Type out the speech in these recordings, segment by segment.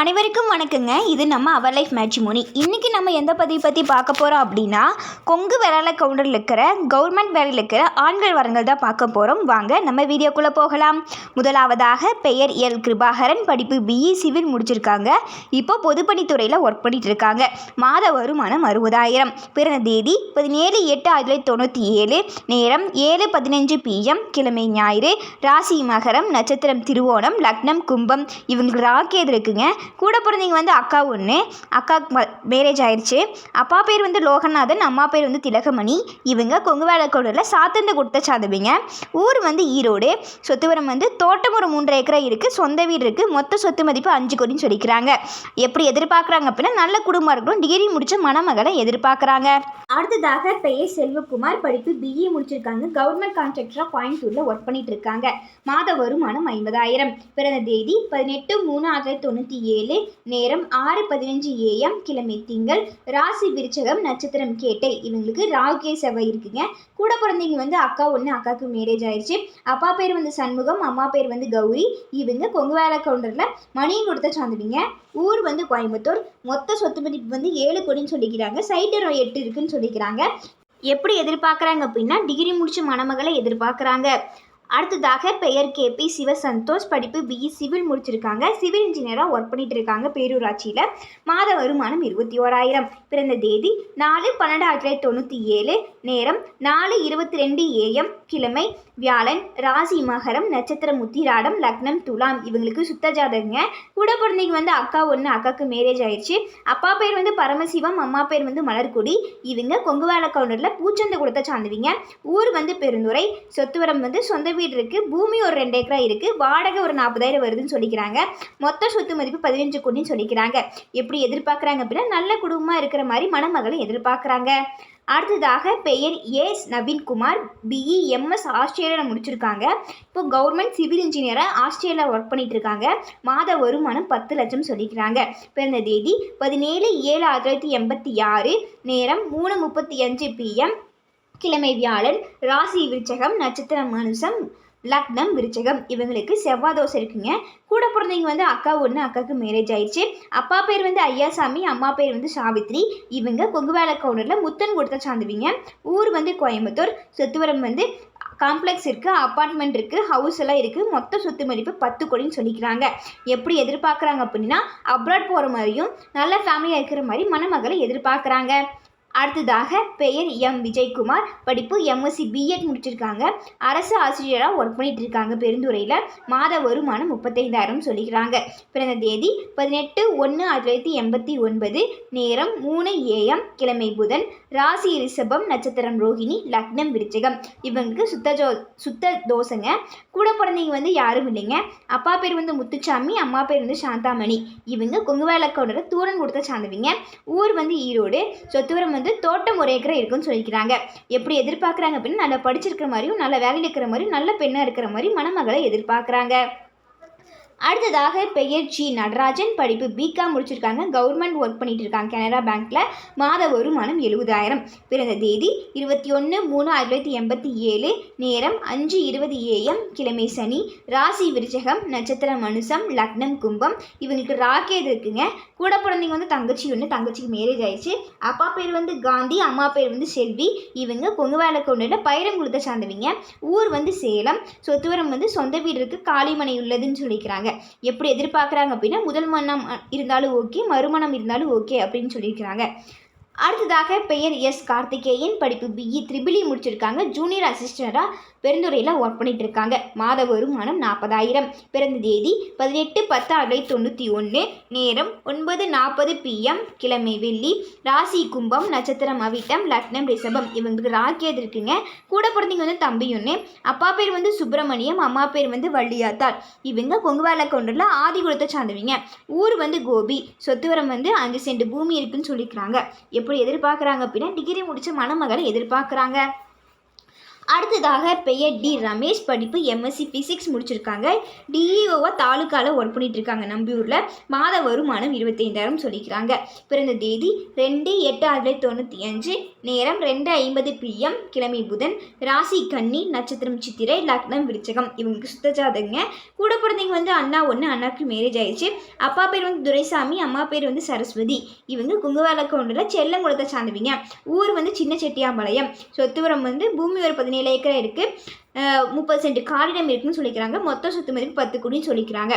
அனைவருக்கும் வணக்கங்க. இது நம்ம அவர் லைஃப் மேட்ச்மோனி இன்றைக்கி நம்ம எந்த பதிவு பற்றி பார்க்க போகிறோம் அப்படின்னா கொங்கு வேளாள கவுண்டரில் இருக்கிற கவர்மெண்ட் வேலையில் இருக்கிற ஆண்கள் வரங்கள் தான் பார்க்க போகிறோம் வாங்க நம்ம வீடியோக்குள்ளே போகலாம். முதலாவதாக பெயர் எல். கிருபாகரன். படிப்பு பிஇ சிவில் முடிச்சிருக்காங்க. இப்போ பொதுப்பணித்துறையில் ஒர்க் பண்ணிட்டு இருக்காங்க மாத வருமானம் அறுபதாயிரம். பிறந்த தேதி பதினேழு எட்டு ஆயிரத்தி தொள்ளாயிரத்தி தொண்ணூற்றி ஏழு. நேரம் ஏழு பதினஞ்சு பிஎம் கிழமை ஞாயிறு. ராசி மகரம் நட்சத்திரம் திருவோணம் லக்னம் கும்பம். இவங்களுக்கு ராக்கேது இருக்குங்க. கூட பிறந்தவங்க வந்து அக்கா ஒன்று அக்காவுக்கு மேரேஜ் ஆயிடுச்சு அப்பா பேர் வந்து லோகநாதன் அம்மா பேர் வந்து திலகமணி. இவங்க கொங்கு வேலைக்கோடரில் சாத்தந்த கொடுத்த சாதவிங்க. ஊர் வந்து ஈரோடு. சொத்துவரம் வந்து தோட்டம் ஒரு மூன்றரை ஏக்கரா இருக்குது சொந்த வீடு இருக்குது மொத்த சொத்து மதிப்பு அஞ்சு கோடின்னு சொல்லிக்கிறாங்க. எப்படி எதிர்பார்க்குறாங்க அப்படின்னா நல்ல குடும்பம் இருக்கணும். டிகிரி முடித்த மணமகளை எதிர்பார்க்குறாங்க. அடுத்ததாக பெயர் செல்வகுமார். படிப்பு பிஇ முடிச்சிருக்காங்க. கவர்மெண்ட் கான்ட்ராக்டராக கோயம்புத்தூரில் ஒர்க் பண்ணிட்டு இருக்காங்க. மாத வருமானம் ஐம்பதாயிரம். பிறந்த தேதி பதினெட்டு மூணு ஆயிரத்தி தொண்ணூற்றி ஏழு. நேரம் ஆறு பதினஞ்சு ஏஎம் கிழமை திங்கள் ராசி விருச்சகம் நட்சத்திரம் கேட்டை. இவங்களுக்கு ராகுகே செவ்வாய் இருக்குங்க. கூட பிறந்தவங்க வந்து அக்கா ஒன்று அக்காவுக்கு மேரேஜ் ஆயிடுச்சு அப்பா பேர் வந்து சண்முகம் அம்மா பேர் வந்து கௌரி. இவங்க கொங்கு வேலை கவுண்டரில் மணியும் கொடுத்த சார்ந்துவிங்க ஊர் வந்து கோயம்புத்தூர். மொத்த சொத்து மதிப்பு வந்து ஏழு கோடின்னு சொல்லிக்கிறாங்க. சைட்டு எட்டு இருக்குன்னு சொல்லிக்கிறாங்க. எப்படி எதிர்பார்க்குறாங்க அப்படின்னா டிகிரி முடிச்ச மணமகளை எதிர்பார்க்குறாங்க. அடுத்ததாக பெயர் கேபி சிவ சந்தோஷ் படிப்பு பிஇ சிவில் முடிச்சிருக்காங்க. சிவில் இன்ஜினியராக ஒர்க் பண்ணிட்டு இருக்காங்க பேரூராட்சியில். மாத வருமானம் இருபத்தி ஓராயிரம். பிறந்த தேதி நாலு பன்னெண்டு ஆயிரத்தி தொள்ளாயிரத்தி தொண்ணூற்றி ஏழு. நேரம் நாலு இருபத்தி ரெண்டு ஏஎம் கிழமை வியாழன் ராசி மகரம் நட்சத்திரம் முத்திராடம் லக்னம் துலாம். இவங்களுக்கு சுத்த ஜாதகங்க. கூட பிறந்தவங்க வந்து அக்கா ஒன்று அக்காவுக்கு மேரேஜ் ஆயிடுச்சு. அப்பா பேர் வந்து பரமசிவம் அம்மா பேர் வந்து மலர்கொடி. இவங்க கொங்குவேலை கவுண்டரில் பூச்சந்த கொடுத்த சார்ந்துவிங்க ஊர் வந்து பெருந்துறை சொத்துவரம் வந்து சொந்த வீடு இருக்குது பூமி ஒரு ரெண்டு ஏக்கரா இருக்குது வாடகை ஒரு நாற்பதாயிரம் வருதுன்னு சொல்லிக்கிறாங்க. மொத்த சொத்து மதிப்பு பதினஞ்சு கோடின்னு சொல்லிக்கிறாங்க. எப்படி எதிர்பார்க்குறாங்க அப்படின்னா நல்ல குடும்பமாக இருக்கிற மாதிரி மணமகளை எதிர்பார்க்குறாங்க. அடுத்ததாக பெயர் ஏஸ் நவீன்குமார் பிஇ எம்எஸ் ஆஸ்திரேலியாவில் முடிச்சிருக்காங்க. இப்போ கவர்மெண்ட் சிவில் இன்ஜினியராக ஆஸ்திரேலியாவில் ஒர்க் பண்ணிட்டு இருக்காங்க மாத வருமானம் பத்து லட்சம் சொல்லிக்கிறாங்க. பிறந்த தேதி பதினேழு ஏழு ஆயிரத்தி தொள்ளாயிரத்தி எண்பத்தி ஆறு நேரம் மூணு முப்பத்தி அஞ்சு பிஎம் கிழமை வியாழன் ராசி விருச்சகம் நட்சத்திரம் மனுஷம் லக்னம் விருச்சகம். இவங்களுக்கு செவ்வாய் தோசை இருக்குங்க. கூட பிறந்தவங்க வந்து அக்கா ஒன்று அக்காவுக்கு மேரேஜ் ஆயிடுச்சு. அப்பா பேர் வந்து ஐயாசாமி அம்மா பேர் வந்து சாவித்ரி. இவங்க கொங்குவேலை கவுண்டரில் முத்தன் கொடுத்த சார்ந்தவங்க ஊர் வந்து கோயம்புத்தூர். சொத்துவரம் வந்து காம்ப்ளெக்ஸ் இருக்குது அப்பார்ட்மெண்ட் இருக்குது ஹவுஸ் எல்லாம் இருக்குது மொத்த சொத்து மதிப்பு பத்து கோடின்னு சொல்லிக்கிறாங்க. எப்படி எதிர்பார்க்குறாங்க அப்படின்னா அப்ராட் போகிற மாதிரியும் நல்ல ஃபேமிலியாக இருக்கிற மாதிரி மணமகளை எதிர்பார்க்குறாங்க. அடுத்ததாக பெயர் எம். விஜயகுமார். படிப்பு எம்எஸ்சி பிஎட் முடிச்சிருக்காங்க. அரசு ஆசிரியராக ஒர்க் பண்ணிட்டு இருக்காங்க பெருந்துறையில். மாத வருமானம் முப்பத்தைந்தாயிரம் சொல்லிக்கிறாங்க. பிறந்த தேதி பதினெட்டு ஒன்று ஆயிரத்தி தொள்ளாயிரத்தி எண்பத்தி ஒன்பது. நேரம் மூணு ஏஎம் கிழமை புதன். ராசி ரிஷபம் நட்சத்திரம் ரோஹிணி லக்னம் விருச்சகம். இவங்களுக்கு சுத்த ஜோ சுத்த தோசைங்க கூட பிறந்தவங்க வந்து யாரும் இல்லைங்க. அப்பா பேர் வந்து முத்துச்சாமி அம்மா பேர் வந்து சாந்தாமணி. இவங்க கொங்குவேலக்கோடோட தூரன் கொடுத்த சார்ந்தவங்க ஊர் வந்து ஈரோடு. சொத்துவரம் வந்து தோட்டம் ஒரு ஏக்கரை இருக்குன்னு சொல்லிக்கிறாங்க. எப்படி எதிர்பார்க்குறாங்க அப்படின்னா நல்லா படிச்சிருக்கிற மாதிரியும் நல்ல வேலையில் இருக்கிற மாதிரியும் நல்ல பெண்ணாக இருக்கிற மாதிரி மணமகளை எதிர்பார்க்குறாங்க. அடுத்ததாக பெயர் ஜி நடராஜன். படிப்பு பிகாம் முடிச்சிருக்காங்க. கவர்மெண்ட் ஒர்க் பண்ணிட்டு இருக்காங்க கனரா பேங்க்கில் மாத வருமானம் எழுபதாயிரம். பிறந்த தேதி இருபத்தி ஒன்று மூணு ஆயிரத்தி தொள்ளாயிரத்தி எண்பத்தி ஏழு. நேரம் அஞ்சு இருபது ஏஎம் கிழமை சனி. ராசி விருச்சகம் நட்சத்திரம் மனுஷம் லக்னம் கும்பம். இவங்களுக்கு ராக்கேது இருக்குங்க? கூட பிறந்தவங்க வந்து தங்கச்சி ஒன்று தங்கச்சிக்கு மேரேஜ் ஆயிடுச்சு. அப்பா பேர் வந்து காந்தி அம்மா பேர் வந்து செல்வி. இவங்க கொங்கு வேலை கொண்டு பயிரம் சார்ந்தவங்க. ஊர் வந்து சேலம். சொத்துவரம் வந்து சொந்த வீடு இருக்குது காளிமனை உள்ளதுன்னு சொல்லிக்கிறாங்க. எப்படி எதிர்பார்க்குறாங்க அப்படின்னா முதல் மனம் இருந்தாலும் ஓகே மறுமணம் இருந்தாலும் ஓகே அப்படின்னு சொல்லியிருக்கிறாங்க. அடுத்ததாக பெயர் எஸ் கார்த்திகேயன் படிப்பு பிஇ த்ரிபிளி e முடிச்சிருக்காங்க. ஜூனியர் அசிஸ்டண்டாக பெருந்துறையில் ஒர்க் பண்ணிட்டு இருக்காங்க மாத வருமானம் நாற்பதாயிரம். பிறந்த தேதி பதினெட்டு பத்து ஆயிரத்தி தொண்ணூற்றி ஒன்று நேரம் ஒன்பது நாற்பது பிஎம் கிழமை வெள்ளி. ராசி கும்பம் நட்சத்திரம் அவிட்டம் லக்னம் ரிஷபம். இவங்களுக்கு ராக்கியது இருக்குங்க. கூட பிறந்தவங்க வந்து தம்பி ஒன்று அப்பா பேர் வந்து சுப்பிரமணியம். அம்மா பேர் வந்து வள்ளியாத்தாள். இவங்க கொங்கு வேலை கொண்டுல ஆதி குலத்தை சார்ந்தவங்க. ஊர் வந்து கோபி. சொத்துவரம் வந்து அஞ்சு சென்ட் பூமி இருக்குன்னு சொல்லிக்கிறாங்க. எப்படி எதிர்பார்க்குறாங்க அப்படின்னா டிகிரி முடித்த மணமகளை எதிர்பார்க்குறாங்க. அடுத்ததாக பெயர் டி. ரமேஷ். படிப்பு எம்எஸ்சி ஃபிசிக்ஸ் முடிச்சிருக்காங்க. டிஇஓவாக தாலுக்காவில் ஒர்க் பண்ணிட்டு இருக்காங்க நம்பியூரில் மாத வருமானம் இருபத்தைந்தாயிரம் சொல்லிக்கிறாங்க. பிறந்த தேதி ரெண்டு எட்டு ஆயிரத்தி தொண்ணூற்றி அஞ்சு. நேரம் ரெண்டு ஐம்பது பிஎம் கிழமை புதன். ராசி கன்னி நட்சத்திரம் சித்திரை லக்னம் விருச்சகம். இவங்களுக்கு சுத்த ஜாதகங்க. கூட பிறந்தவங்க வந்து அண்ணா ஒன்று அண்ணாக்கு மேரேஜ் ஆயிடுச்சு. அப்பா பேர் வந்து துரைசாமி அம்மா பேர் வந்து சரஸ்வதி. இவங்க குங்குவேல கவுண்டரில் செல்லங்குளத்தை சார்ந்தவங்க. ஊர் வந்து சின்ன செட்டியாம்பாளையம் சொத்துவரம் வந்து பூமி ஒரு பதினேழு ஏக்கர் இருக்குது முப்பது சென்ட் காலிடம் இருக்குன்னு சொல்லிக்கிறாங்க. மொத்த சொத்து மதிப்பு பத்து கோடின்னு சொல்லிக்கிறாங்க.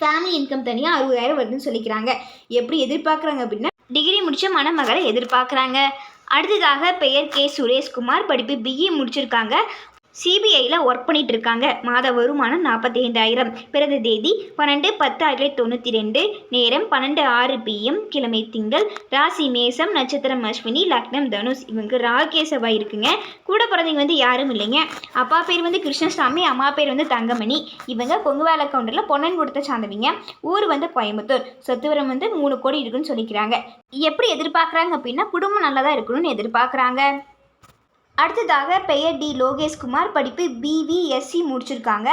ஃபேமிலி இன்கம் தனியாக அறுபதாயிரம் வருதுன்னு சொல்லிக்கிறாங்க. எப்படி எதிர்பார்க்குறாங்க அப்படின்னா டிகிரி முடித்த மணமகளை எதிர்பார்க்குறாங்க. அடுத்ததாக பெயர் கே. சுரேஷ்குமார் படிப்பு பிஇ முடிச்சிருக்காங்க. சிபிஐயில் ஒர்க் பண்ணிட்டு இருக்காங்க மாத வருமானம் நாற்பத்தி ஐந்தாயிரம் பிறந்த தேதி பன்னெண்டு பத்து ஆயிரத்தி தொண்ணூற்றி ரெண்டு. நேரம் பன்னெண்டு ஆறு பிஎம் கிழமை திங்கள். ராசி மேசம் நட்சத்திரம் அஸ்வினி லக்னம் தனுஷ். இவங்க ராகேசவா இருக்குங்க. கூட பிறந்தவங்க வந்து யாரும் இல்லைங்க. அப்பா பேர் வந்து கிருஷ்ணசாமி அம்மா பேர் வந்து தங்கமணி. இவங்க கொங்குவேல கவுண்டரில் பொன்னன் கொடுத்த சார்ந்தவங்க ஊர் வந்து கோயம்புத்தூர். சொத்துவரம் வந்து மூணு கோடி இருக்குன்னு சொல்லிக்கிறாங்க. எப்படி எதிர்பார்க்குறாங்க அப்படின்னா குடும்பம் நல்லா தான் இருக்கணும்னு எதிர்பார்க்குறாங்க. அடுத்ததாக பெயர் டி லோகேஷ்குமார் படிப்பு பிவிஎஸ்சி முடிச்சிருக்காங்க.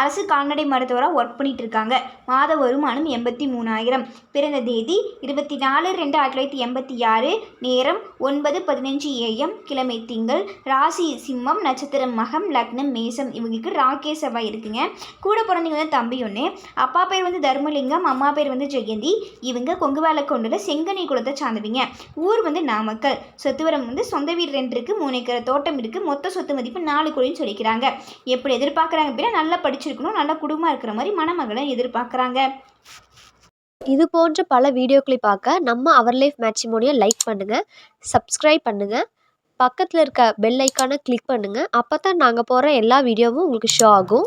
அரசு கால்நடை மருத்துவராக ஒர்க் பண்ணிட்டு இருக்காங்க மாத வருமானம் எண்பத்தி மூணாயிரம். பிறந்த தேதி இருபத்தி நாலு ரெண்டு ஆயிரத்தி தொள்ளாயிரத்தி எண்பத்தி ஆறு. நேரம் ஒன்பது பதினஞ்சு ஏஎம் கிழமை திங்கள். ராசி சிம்மம் நட்சத்திரம் மகம் லக்னம் மேசம் இவங்களுக்கு ராகேஷ் செவ்வாய் இருக்குங்க. கூட பிறந்தவங்க வந்து தம்பி ஒன்று அப்பா பேர் வந்து தர்மலிங்கம் அம்மா பேர் வந்து ஜெயந்தி. இவங்க கொங்கு வேலைக்கொண்டுல செங்கனி குளத்தை சார்ந்தவங்க. ஊர் வந்து நாமக்கல். சொத்துவரம் வந்து சொந்த வீடு ரெண்டு இருக்குது மூணு தோட்டம் இருக்குது மொத்த சொத்து மதிப்பு நாலு கோடின்னு சொல்லிக்கிறாங்க. எப்படி எதிர்பார்க்குறாங்க அப்படின்னா நல்லா படிச்சிருக்கணும் நல்ல குடும்பமாக இருக்கிற மாதிரி மணமகளை எதிர்பார்க்குறாங்க. இது போன்ற பல வீடியோக்களை பார்க்க நம்ம அவர் லைஃப் மேட்சிமோனியை லைக் பண்ணுங்கள் சப்ஸ்கிரைப் பண்ணுங்கள் பக்கத்தில் இருக்க பெல் ஐக்கானை கிளிக் பண்ணுங்கள் அப்போ தான் நாங்கள் போகிற எல்லா வீடியோவும் உங்களுக்கு ஷோ ஆகும்.